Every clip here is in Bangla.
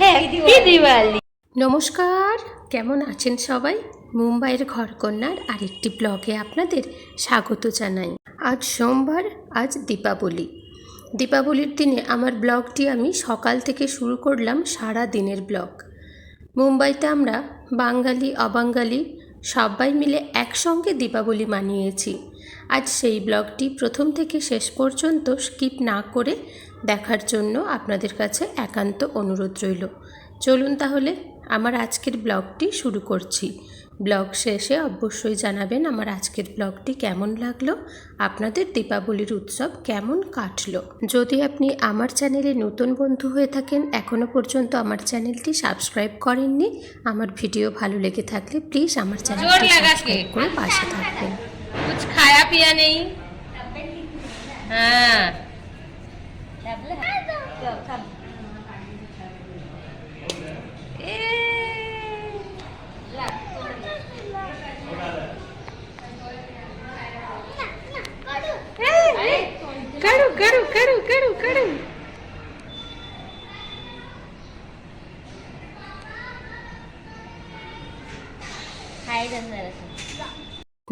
হ্যাপি দিওয়ালি? নমস্কার কেমন আছেন সবাই? মুম্বাইয়ের ঘরকন্যার আরেকটি ব্লগে আপনাদের স্বাগত জানাই। আজ সোমবার আজ দীপাবলি। দীপাবলির দিনে আমার ব্লগটি আমি সকাল থেকে শুরু করলাম সারা দিনের ব্লগ। মুম্বাইতে আমরা বাঙালি অবাঙালি সবাই মিলে একসঙ্গে দীপাবলি মানিয়েছি। আজ সেই ব্লগটি প্রথম থেকে শেষ পর্যন্ত স্কিপ না করে দেখার জন্য আপনাদের কাছে একান্ত অনুরোধ রইল। চলুন তাহলে আমার আজকের ব্লগটি শুরু করছি। ব্লগ শেষে অবশ্যই জানাবেন আমার আজকের ব্লগটি কেমন লাগল আপনাদের দীপাবলির উৎসব কেমন কাটলো। যদি আপনি আমার চ্যানেলে নতুন বন্ধু হয়ে থাকেন এখনও পর্যন্ত আমার চ্যানেলটি সাবস্ক্রাইব করেননি আমার ভিডিও ভালো লেগে থাকলে প্লিজ আমার চ্যানেলটি সাবস্ক্রাইব করে পাশে থাকবেন। কিছু খায়া পিয়া নেই? হ্যাঁ। Ei, caro, caro, caro, caro, caro.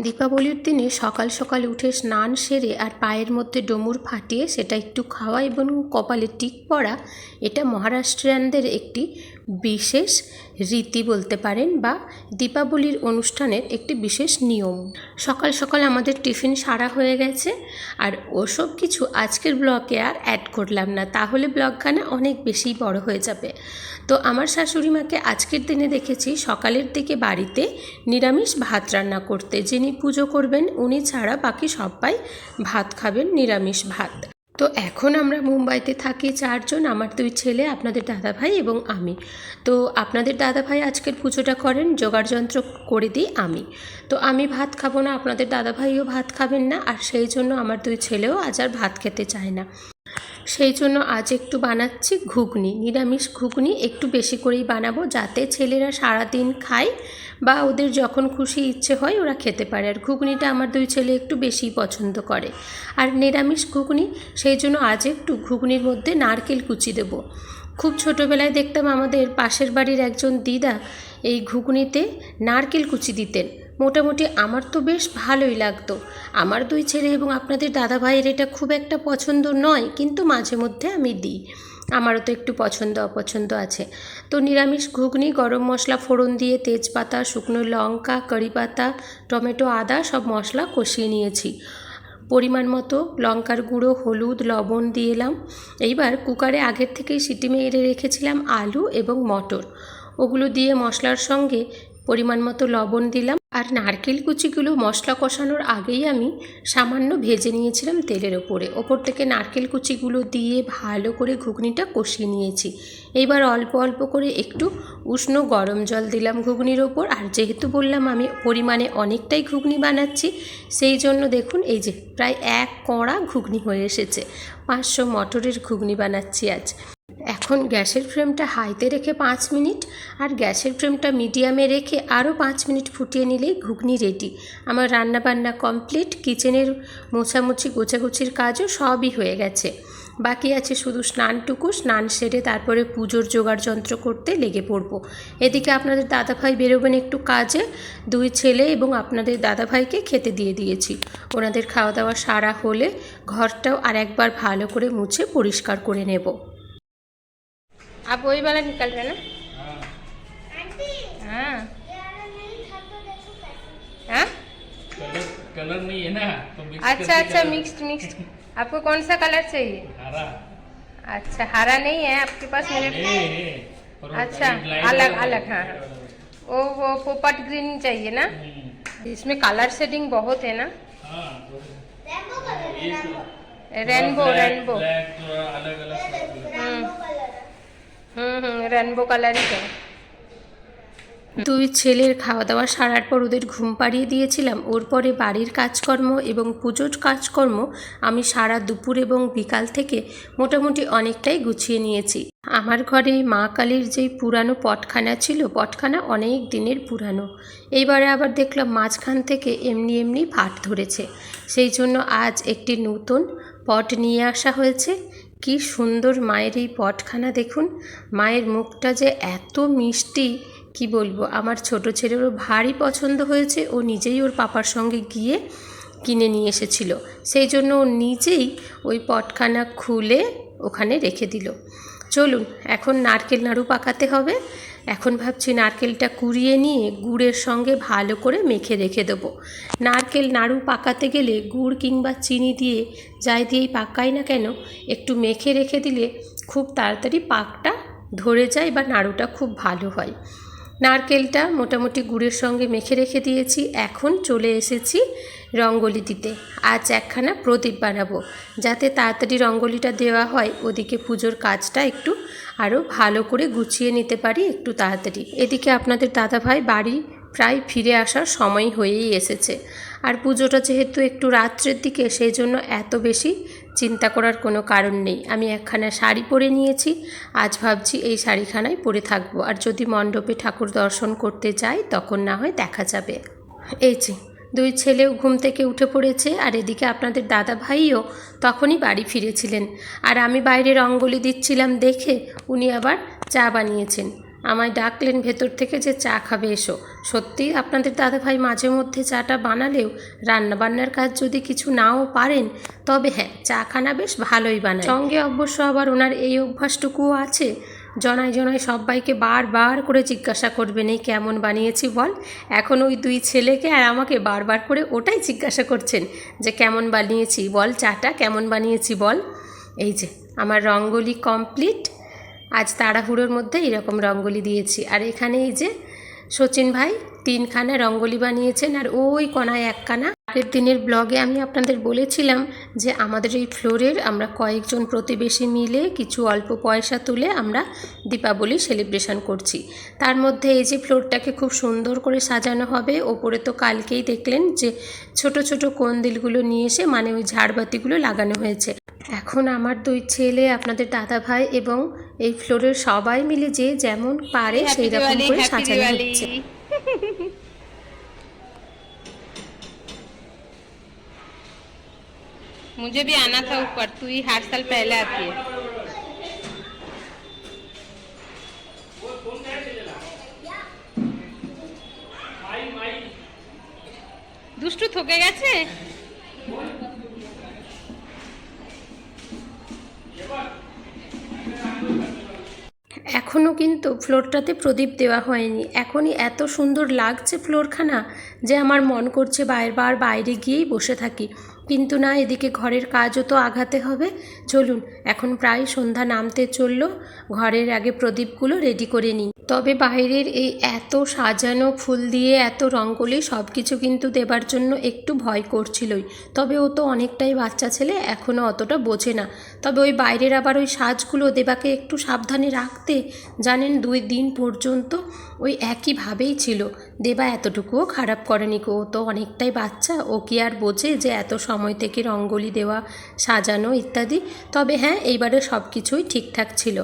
দীপাবলির দিনে সকাল সকাল উঠে স্নান সেরে আর পায়ের মধ্যে ডমুর ফাটিয়ে সেটা একটু খাওয়া এবং কপালে টিক পরা এটা মহারাষ্ট্রিয়ানদের একটি বিশেষ রীতি বলতে পারেন বা দীপাবলির অনুষ্ঠানের একটি বিশেষ নিয়ম। সকাল সকাল আমাদের টিফিন সারা হয়ে গেছে আর ওসব কিছু আজকের ব্লগে আর অ্যাড করলাম না। তাহলে ব্লগখানা অনেক বেশি বড় হয়ে যাবে। তো আমার শাশুড়ি মাকে আজকের দিনে দেখেছি সকালের দিকে বাড়িতে নিরামিষ ভাত রান্না করতে। যিনি পুজো করবেন, উনি ছাড়া বাকি সবাই ভাত খাবেন নিরামিষ ভাত। তো এখন আমরা মুম্বাইতে থাকি চারজন, আমার দুই ছেলে, আপনাদের দাদাভাই এবং আমি। তো আপনাদের দাদাভাই আজকের পুজোটা করেন যোগাড়যন্ত্র করে দিই আমি। তো আমি ভাত খাব না, আপনাদের দাদাভাইও ভাত খাবেন না, আর সেই জন্য আমার দুই ছেলেও আজ আর ভাত খেতে চায় না। সেই জন্য আজ একটু বানাচ্ছি ঘুগনি, নিরামিষ ঘুগনি একটু বেশি করেই বানাবো যাতে ছেলেরা সারাদিন খায় বা ওদের যখন খুশি ইচ্ছে হয় ওরা খেতে পারে। আর ঘুগনিটা আমার দুই ছেলে একটু বেশিই পছন্দ করে। আর নিরামিষ ঘুগনি, সেই জন্য আজ একটু ঘুগনির মধ্যে নারকেল কুচি দেবো। খুব ছোটোবেলায় দেখতাম আমাদের পাশের বাড়ির একজন দিদা এই ঘুগনিতে নারকেল কুচি দিতেন। মোটামুটি আমার তো বেশ ভালোই লাগতো। আমার দুই ছেলে এবং আপনাদের দাদা ভাইয়ের এটা খুব একটা পছন্দ নয়, কিন্তু মাঝে মধ্যে আমি দিই। আমারও তো একটু পছন্দ অপছন্দ আছে। তো নিরামিষ ঘুগনি, গরম মশলা, ফোড়ন দিয়ে তেজপাতা, শুকনো লঙ্কা কারি পাতা, টমেটো, আদা সব মশলা কষিয়ে নিয়েছি। পরিমাণ মতো লঙ্কার গুঁড়ো, হলুদ, লবণ দিয়ে এলাম। এইবার কুকারে আগের থেকেই সিটি মেরে রেখেছিলাম আলু এবং মটর। ওগুলো দিয়ে মশলার সঙ্গে পরিমাণ মতো লবণ দিলাম। আর নারকেল কুচিগুলো মশলা কষানোর আগেই আমি সামান্য ভেজে নিয়েছিলাম তেলের ওপরে। ওপর থেকে নারকেল কুচিগুলো দিয়ে ভালো করে ঘুগনিটা কষিয়ে নিয়েছি। এইবার অল্প অল্প করে একটু উষ্ণ গরম জল দিলাম ঘুগনির ওপর। আর যেহেতু বললাম আমি পরিমাণে অনেকটাই ঘুগনি বানাচ্ছি, সেই জন্য দেখুন এই যে প্রায় এক কড়া ঘুগনি হয়ে এসেছে। পাঁচশো মটরের ঘুগনি বানাচ্ছি আজ। এখন গ্যাসের ফ্লেমটা হাইতে রেখে পাঁচ মিনিট আর গ্যাসের ফ্লেমটা মিডিয়ামে রেখে আরও পাঁচ মিনিট ফুটিয়ে নিলেই ঘুগনি রেডি আমার রান্না বান্না কমপ্লিট কিচেনের মোছামুছি গোছাগুছির কাজও সবই হয়ে গেছে। বাকি আছে শুধু স্নানটুকু, স্নান সেরে তারপরে পুজোর জোগাড় যন্ত্র করতে লেগে পড়ব। এদিকে আপনাদের দাদাভাই বেরোবেন একটু কাজে। দুই ছেলে এবং আপনাদের দাদাভাইকে খেতে দিয়ে দিয়েছি। ওনাদের খাওয়া দাওয়া সারা হলে ঘরটাও আর একবার ভালো করে মুছে পরিষ্কার করে নেব। आप वही वाला निकल रहे ना हाँ। हाँ? कलर कलर नहीं है ना तो अच्छा अच्छा मिक्स्ड मिक्स्ड आपको कौन सा कलर चाहिए? हरा। अच्छा हरा नहीं है आपके पास मेरे वो अच्छा अलग अलग हाँ हाँ। वो वो पोपट ग्रीन चाहिए ना? हम्म, इसमें कलर शेडिंग बहुत है ना? हाँ रेनबो ब्लैक- रेनबो अलग अलग হুম হুম রেনবো কালারই তো। দুই ছেলের খাওয়া দাওয়া সারার পর ওদের ঘুম পাড়িয়ে দিয়েছিলাম। ওর পরে বাড়ির কাজকর্ম এবং পুজোর কাজকর্ম আমি সারা দুপুর এবং বিকাল থেকে মোটামুটি অনেকটাই গুছিয়ে নিয়েছি। আমার ঘরে মা কালীর যেই পুরানো পটখানা ছিল, পটখানা অনেক দিনের পুরানো। এইবারে আবার দেখলাম মাঝখান থেকে এমনি এমনি ফাট ধরেছে। সেই জন্য আজ একটি নতুন পট নিয়ে আসা হয়েছে। কি সুন্দর মায়ের এই পটখানা দেখুন। মায়ের মুখটা যে এত মিষ্টি, কি বলব? আমার ছোট ছেলেরও ভারী পছন্দ হয়েছে, ও নিজেই ওর পাপার সঙ্গে গিয়ে কিনে নিয়ে এসেছিল। সেই জন্য ও নিজেই ওই পটখানা খুলে ওখানে রেখে দিল। চলুন, এখন নারকেল নাড়ু পাকাতে হবে। এখন ভাবছি নারকেলটা কুড়িয়ে নিয়ে গুড়ের সঙ্গে ভালো করে মেখে রেখে দেবো। নারকেল নাড়ু পাকাতে গেলে গুড় কিংবা চিনি দিয়ে যাই দিয়েই পাকাই না কেন, একটু মেখে রেখে দিলে খুব তাড়াতাড়ি পাকটা ধরে যায় বা নাড়ুটা খুব ভালো হয়। নারকেলটা মোটামুটি গুড়ের সঙ্গে মেখে রেখে দিয়েছি। এখন চলে এসেছি রঙ্গোলি দিতে। আজ একখানা প্রদীপ বানাবো। যাতে তাড়াতাড়ি রঙ্গোলিটা দেওয়া হয়, ওদিকে পুজোর কাজটা একটু আরও ভালো করে গুছিয়ে নিতে পারি একটু তাড়াতাড়ি। এদিকে আপনাদের দাদাভাই বাড়ি প্রায় ফিরে আসার সময় হয়েই এসেছে। আর পুজোটা যেহেতু একটু রাত্রের দিকে, সেই জন্য এত বেশি চিন্তা করার কোনো কারণ নেই। আমি একখানা শাড়ি পরে নিয়েছি, আজ ভাবছি এই শাড়িখানায় পরে থাকব। আর যদি মণ্ডপে ঠাকুর দর্শন করতে যাই, তখন না হয় দেখা যাবে। এই যে, দুই ছেলেও ঘুম থেকে উঠে পড়েছে, আর এদিকে আপনাদের দাদা ভাইও তখনই বাড়ি ফিরেছিলেন। আর আমি বাইরে রঙ্গোলি দিচ্ছিলাম দেখে উনি আবার চা বানিয়েছেন। আমায় ডাকলেন, ভেতর থেকে যে চা খাবে, এসো। সত্যি, আপনাদের দাদাভাই মাঝে মধ্যে চাটা বানালেও রান্নাবান্নার কাজ যদি কিছু নাও পারেন, তবে হ্যাঁ চা খানা বেশ ভালোই বানায়। সঙ্গে অবশ্য আবার ওনার এই অভ্যাসটুকুও আছে। জনায় জনায় সবাইকে বারবার করে জিজ্ঞাসা করবেন, এই কেমন বানিয়েছি বল? এখন ওই দুই ছেলেকে আর আমাকে বারবার করে ওটাই জিজ্ঞাসা করছেন, যে কেমন বানিয়েছি বল? চাটা কেমন বানিয়েছি বল? এই যে, আমার রঙ্গোলি কমপ্লিট। আজ তাড়াহুড়োর মধ্যে এরকম রঙ্গোলি দিয়েছি। আর এখানে এই যে সচিন ভাই তিনখানা রঙ্গোলি বানিয়েছেন আর ওই কণায় একখানা। আগের দিনের ব্লগে আমি আপনাদের বলেছিলাম যে আমাদের এই ফ্লোরের আমরা কয়েকজন প্রতিবেশী মিলে কিছু অল্প পয়সা তুলে আমরা দীপাবলি সেলিব্রেশন করছি। তার মধ্যে এই যে ফ্লোরটাকে খুব সুন্দর করে সাজানো হবে, ওপরে তো কালকেই দেখলেন যে ছোট ছোট কন্দিলগুলো নিয়ে এসে মানে ওই ঝাড়বাতিগুলো লাগানো হয়েছে। এখন আমার দুই ছেলে আপনাদের দাদা ভাই এবং এই ফ্লোরের সবাই মিলে যে যেমন পারে সেই রকম করে সাজানো হচ্ছে मुझे भी आना था ऊपर तू ही हर साल पहले आती है দুষ্টু থকে গেছে এখনও কিন্তু ফ্লোরটাতে প্রদীপ দেওয়া হয়নি। এখনই এত সুন্দর লাগছে ফ্লোরখানা যে আমার মন করছে বারবার বাইরে গিয়েই বসে থাকি। কিন্তু না, এদিকে ঘরের কাজও তো আঘাতে হবে। চলুন, এখন প্রায় সন্ধ্যা নামতে চলল। ঘরের আগে প্রদীপগুলো রেডি করে নিই। তবে বাইরের এই এত সাজানো ফুল দিয়ে, এত রঙ্গোলি সব কিছু কিন্তু দেবার জন্য একটু ভয় করছিলই। তবে ও তো অনেকটাই বাচ্চা ছেলে এখনও অতটা বোঝে না। তবে ওই বাইরের আবার ওই সাজগুলো দেবাকে একটু সাবধানে রাখতে, জানেন, দুই দিন পর্যন্ত ওই একইভাবেই ছিল। দেবা এতটুকুও খারাপ করেনি ও তো অনেকটাই বাচ্চা, ও কি আর বোঝে যে এত সময় থেকে রঙ্গোলি দেওয়া, সাজানো ইত্যাদি। তবে হ্যাঁ এইবারে সব কিছুই ঠিকঠাক ছিল।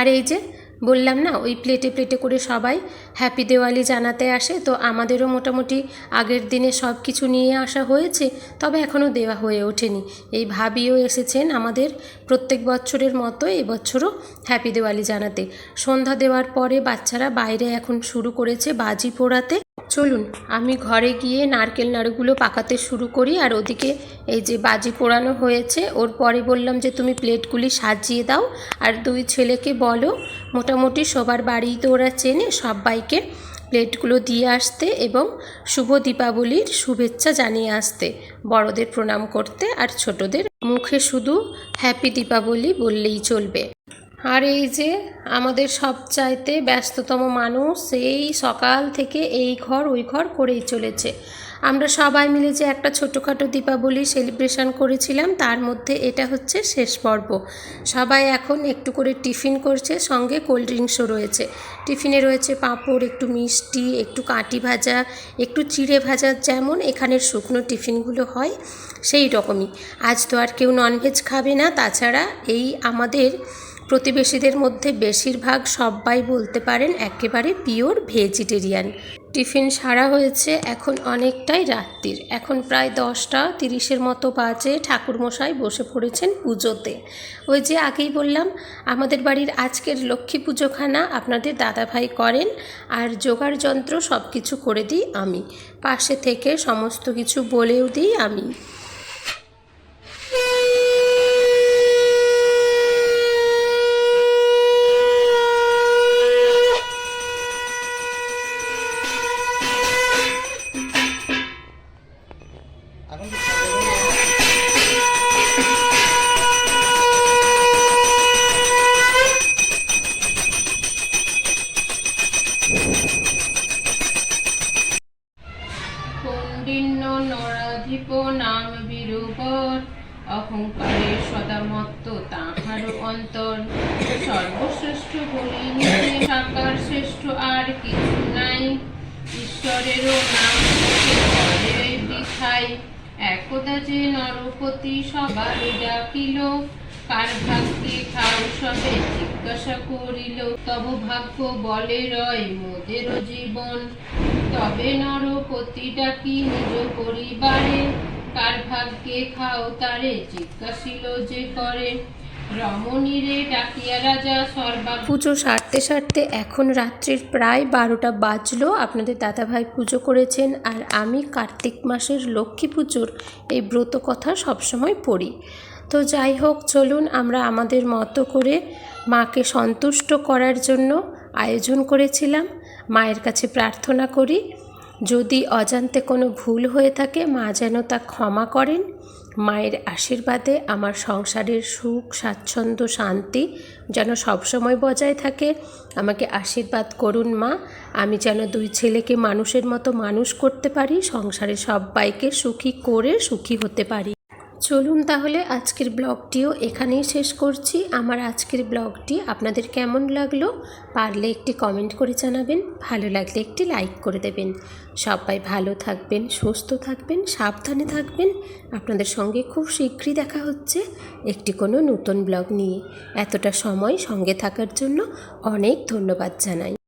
আর এই যে বললাম না, ওই প্লেটে প্লেটে করে সবাই হ্যাপি দেওয়ালি জানাতে আসে। তো আমাদেরও মোটামুটি আগের দিনে সব কিছু নিয়ে আসা হয়েছে, তবে এখনও দেওয়া হয়ে ওঠেনি। এই ভাবিও এসেছেন আমাদের প্রত্যেক বছরের মতো এবছরও হ্যাপি দেওয়ালি জানাতে। সন্ধ্যা দেওয়ার পরে বাচ্চারা বাইরে এখন শুরু করেছে বাজি পোড়াতে। চলুন, আমি ঘরে গিয়ে নারকেল নাড়ুগুলো পাকাতে শুরু করি আর ওদিকে এই যে বাজি পোড়ানো হয়েছে, ওর পরে বললাম যে তুমি প্লেটগুলি সাজিয়ে দাও আর দুই ছেলেকে বলো, মোটামুটি সবার বাড়িই তো ওরা চেনে, সবাইকে প্লেটগুলো দিয়ে আসতে এবং শুভ দীপাবলির শুভেচ্ছা জানিয়ে আসতে, বড়দের প্রণাম করতে আর ছোটদের মুখে শুধু হ্যাপি দীপাবলি বললেই চলবে। আর এই যে আমাদের সবচাইতে ব্যস্ততম মানুষ এই সকাল থেকে এই ঘর, ওই ঘর করেই চলেছে। আমরা সবাই মিলে যে একটা ছোটোখাটো দীপাবলি সেলিব্রেশন করেছিলাম, তার মধ্যে এটা হচ্ছে শেষ পর্ব। সবাই এখন একটু করে টিফিন করছে, সঙ্গে কোল্ড ড্রিঙ্কসও রয়েছে। টিফিনে রয়েছে পাঁপড়, একটু মিষ্টি, একটু কাটি ভাজা, একটু চিড়ে ভাজা, যেমন এখানের শুকনো টিফিনগুলো হয় সেই রকমই। আজ তো আর কেউ ননভেজ খাবে না, তাছাড়া এই আমাদের প্রতিবেশীদের মধ্যে বেশিরভাগ সবাই বলতে পারেন একেবারে পিওর ভেজিটেরিয়ান। টিফিন সারা হয়েছে এখন অনেকটাই রাত্রির। এখন প্রায় দশটা তিরিশের মতো বাজে ঠাকুরমশাই বসে পড়েছেন পুজোতে। ওই যে আগেই বললাম, আমাদের বাড়ির আজকের লক্ষ্মী পুজোখানা আপনাদের দাদাভাই করেন আর জোগাড় যন্ত্র সব কিছু করে দিই আমি। পাশে থেকে সমস্ত কিছু বলেও দিই আমি। কৌণ্ডিন্য নরাধিপ নাম বিরূপর অহংকারে সদামত্ত তাহার অন্তর। সর্বশ্রেষ্ঠ বলি সাকার শ্রেষ্ঠ আর কিছু নাই। ঈশ্বরেরও নাম করে একদা যে নরপতি সবার ডাকিল, কার ভাগ্যে খাও সবে জিজ্ঞাসা করিল, তব ভাগ্য বলে রয় মোদেরও জীবন। তবে নরপতি ডাকি নিজ পরিবারে, কার ভাগ্যে খাও তারে জিজ্ঞাসিল যে করে। পুজো সারতে সারতে এখন রাত্রির প্রায় বারোটা বাজলো। আপনাদের দাদাভাই পুজো করেছেন আর আমি কার্তিক মাসের লক্ষ্মী পুজোর এই ব্রত কথা সবসময় পড়ি। তো যাই হোক, চলুন আমরা আমাদের মতো করে মাকে সন্তুষ্ট করার জন্য আয়োজন করেছিলাম। মায়ের কাছে প্রার্থনা করি। যদি অজান্তে কোনো ভুল হয়ে থাকে, মা যেন তা ক্ষমা করেন। মায়ের আশীর্বাদে আমার সংসারের সুখ, স্বাচ্ছন্দ্য, শান্তি যেন সবসময় বজায় থাকে। আমাকে আশীর্বাদ করুন মা, আমি যেন দুই ছেলেকে মানুষের মতো মানুষ করতে পারি সংসারে সবাইকে সুখী করে সুখী হতে পারি। চলুন তাহলে আজকের ব্লগটিও এখানেই শেষ করছি। আমার আজকের ব্লগটি আপনাদের কেমন লাগল পারলে একটি কমেন্ট করে জানাবেন, ভালো লাগলে একটি লাইক করে দেবেন। সবাই ভালো থাকবেন, সুস্থ থাকবেন, সাবধানে থাকবেন। আপনাদের সঙ্গে খুব শীঘ্রই দেখা হচ্ছে একটি কোনো নতুন ব্লগ নিয়ে। এতটা সময় সঙ্গে থাকার জন্য অনেক ধন্যবাদ জানাই।